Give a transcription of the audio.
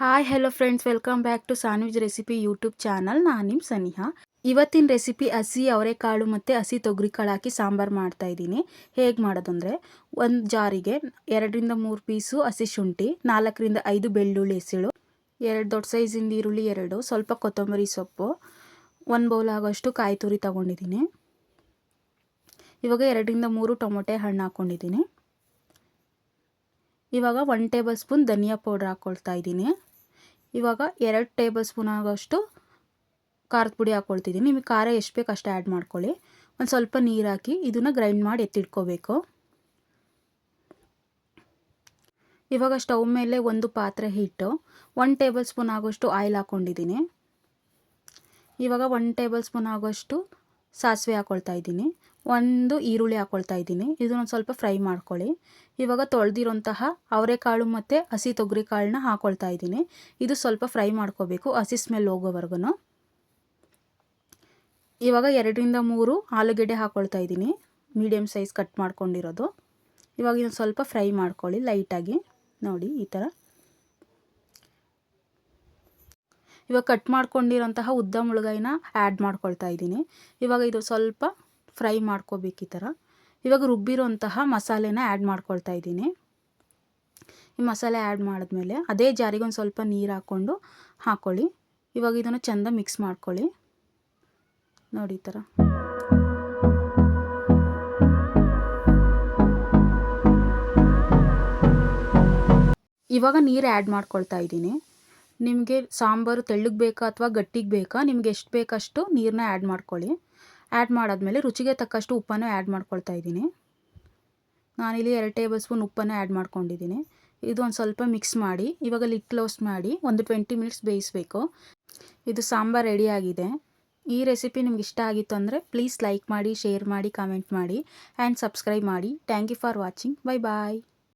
Hi hello friends welcome back to Saanvi's recipe YouTube channel ನಾನು ನಿಮ್ಮ ಸನಿಹಾ. ಇವತ್ತಿನ recipe ಹಸಿ ಅವರೆಕಾಳು ಮತ್ತು ಹಸಿ ತೊಗರಿ ಕಾಳು ಹಾಕಿ ಸಾಂಬಾರು ಮಾಡ್ತಾ ಇದ್ದೀನಿ. ಹೇಗೆ ಮಾಡೋದಂದರೆ, ಒಂದು ಜಾರಿಗೆ ಎರಡರಿಂದ ಮೂರು ಪೀಸು ಹಸಿ ಶುಂಠಿ, ನಾಲ್ಕರಿಂದ ಐದು ಬೆಳ್ಳುಳ್ಳಿ ಹೆಸಳು, ಎರಡು ದೊಡ್ಡ ಸೈಜಿಂದ ಈರುಳ್ಳಿ ಎರಡು, ಸ್ವಲ್ಪ ಕೊತ್ತಂಬರಿ ಸೊಪ್ಪು, ಒಂದು ಬೌಲ್ ಆಗೋಷ್ಟು ಕಾಯಿ ತುರಿ ತೊಗೊಂಡಿದ್ದೀನಿ. ಇವಾಗ ಎರಡರಿಂದ ಮೂರು ಟೊಮೊಟೆ ಹಣ್ಣು ಹಾಕ್ಕೊಂಡಿದ್ದೀನಿ ಇವಾಗ ಒನ್ ಟೇಬಲ್ ಸ್ಪೂನ್ ಧನಿಯಾ ಪೌಡ್ರ್ ಹಾಕ್ಕೊಳ್ತಾ ಇದ್ದೀನಿ. ಇವಾಗ ಎರಡು ಟೇಬಲ್ ಸ್ಪೂನ್ ಆಗೋಷ್ಟು ಖಾರದ ಪುಡಿ ಹಾಕ್ಕೊಳ್ತಿದ್ದೀನಿ. ನಿಮಗೆ ಖಾರ ಎಷ್ಟು ಬೇಕು ಅಷ್ಟು ಆ್ಯಡ್ ಮಾಡ್ಕೊಳ್ಳಿ. ಒಂದು ಸ್ವಲ್ಪ ನೀರು ಹಾಕಿ ಇದನ್ನು ಗ್ರೈಂಡ್ ಮಾಡಿ ಎತ್ತಿಟ್ಕೋಬೇಕು. ಇವಾಗ ಸ್ಟವ್ ಮೇಲೆ ಒಂದು ಪಾತ್ರೆ ಹಿಟ್ಟು ಒನ್ ಟೇಬಲ್ ಸ್ಪೂನ್ ಆಗೋಷ್ಟು ಆಯಿಲ್ ಹಾಕ್ಕೊಂಡಿದ್ದೀನಿ. ಇವಾಗ ಒನ್ ಟೇಬಲ್ ಸ್ಪೂನ್ ಆಗೋಷ್ಟು ಸಾಸಿವೆ ಹಾಕ್ಕೊಳ್ತಾ ಇದ್ದೀನಿ. ಒಂದು ಈರುಳ್ಳಿ ಹಾಕ್ಕೊಳ್ತಾ ಇದ್ದೀನಿ. ಇದನ್ನೊಂದು ಸ್ವಲ್ಪ ಫ್ರೈ ಮಾಡ್ಕೊಳ್ಳಿ. ಇವಾಗ ತೊಳೆದಿರೋಂತಹ ಅವರೆಕಾಳು ಮತ್ತು ಹಸಿ ತೊಗರಿ ಕಾಳನ್ನ ಹಾಕ್ಕೊಳ್ತಾ ಇದ್ದೀನಿ. ಇದು ಸ್ವಲ್ಪ ಫ್ರೈ ಮಾಡ್ಕೋಬೇಕು ಹಸಿ ಸ್ಮೆಲ್ ಹೋಗೋವರೆಗೂ ಇವಾಗ ಎರಡರಿಂದ ಮೂರು ಆಲೂಗೆಡ್ಡೆ ಹಾಕ್ಕೊಳ್ತಾ ಇದ್ದೀನಿ. ಮೀಡಿಯಮ್ ಸೈಜ್ ಕಟ್ ಮಾಡ್ಕೊಂಡಿರೋದು. ಇವಾಗ ಇದನ್ನು ಸ್ವಲ್ಪ ಫ್ರೈ ಮಾಡ್ಕೊಳ್ಳಿ ಲೈಟಾಗಿ. ನೋಡಿ, ಈ ಥರ ಇವಾಗ ಕಟ್ ಮಾಡ್ಕೊಂಡಿರೋಂತಹ ಉದ್ದ ಮುಳುಗಾಯಿನ ಆ್ಯಡ್ ಮಾಡ್ಕೊಳ್ತಾ ಇದ್ದೀನಿ. ಇವಾಗ ಇದು ಸ್ವಲ್ಪ ಫ್ರೈ ಮಾಡ್ಕೋಬೇಕು ಈ ಥರ ಇವಾಗ ರುಬ್ಬಿರೋಂತಹ ಮಸಾಲೆನ ಆ್ಯಡ್ ಮಾಡ್ಕೊಳ್ತಾ ಇದ್ದೀನಿ. ಈ ಮಸಾಲೆ ಆ್ಯಡ್ ಮಾಡಿದ್ಮೇಲೆ ಅದೇ ಜಾರಿಗೆ ಒಂದು ಸ್ವಲ್ಪ ನೀರು ಹಾಕ್ಕೊಂಡು ಹಾಕ್ಕೊಳ್ಳಿ ಇವಾಗ ಇದನ್ನು ಚೆಂದ ಮಿಕ್ಸ್ ಮಾಡ್ಕೊಳ್ಳಿ. ನೋಡಿ ಈ ಥರ ಇವಾಗ ನೀರು ಆ್ಯಡ್ ಮಾಡ್ಕೊಳ್ತಾ ಇದ್ದೀನಿ. ನಿಮಗೆ ಸಾಂಬಾರು ತೆಳ್ಳಗೆ ಬೇಕಾ ಅಥವಾ ಗಟ್ಟಿಗೆ ಬೇಕಾ? ನಿಮ್ಗೆ ಎಷ್ಟು ಬೇಕಷ್ಟು ನೀರನ್ನ ಆ್ಯಡ್ ಮಾಡ್ಕೊಳ್ಳಿ. ಆ್ಯಡ್ ಮಾಡಾದಮೇಲೆ ರುಚಿಗೆ ತಕ್ಕಷ್ಟು ಉಪ್ಪನ್ನು ಆ್ಯಡ್ ಮಾಡ್ಕೊಳ್ತಾ ಇದ್ದೀನಿ. ನಾನಿಲ್ಲಿ ಎರಡು ಟೇಬಲ್ ಸ್ಪೂನ್ ಉಪ್ಪನ್ನು ಆ್ಯಡ್ ಮಾಡ್ಕೊಂಡಿದ್ದೀನಿ. ಇದು ಒಂದು ಸ್ವಲ್ಪ ಮಿಕ್ಸ್ ಮಾಡಿ, ಇವಾಗ ಲಿಡ್ ಕ್ಲೋಸ್ ಮಾಡಿ ಒಂದು ಟ್ವೆಂಟಿ ಮಿನಿಟ್ಸ್ ಬೇಯಿಸಬೇಕು. ಇದು ಸಾಂಬಾರು ರೆಡಿಯಾಗಿದೆ ಈ ರೆಸಿಪಿ ನಿಮ್ಗೆ ಇಷ್ಟ ಆಗಿತ್ತು ಅಂದರೆ ಪ್ಲೀಸ್ ಲೈಕ್ ಮಾಡಿ ಶೇರ್ ಮಾಡಿ ಕಾಮೆಂಟ್ ಮಾಡಿ ಆ್ಯಂಡ್ ಸಬ್ಸ್ಕ್ರೈಬ್ ಮಾಡಿ. Thank you for watching bye bye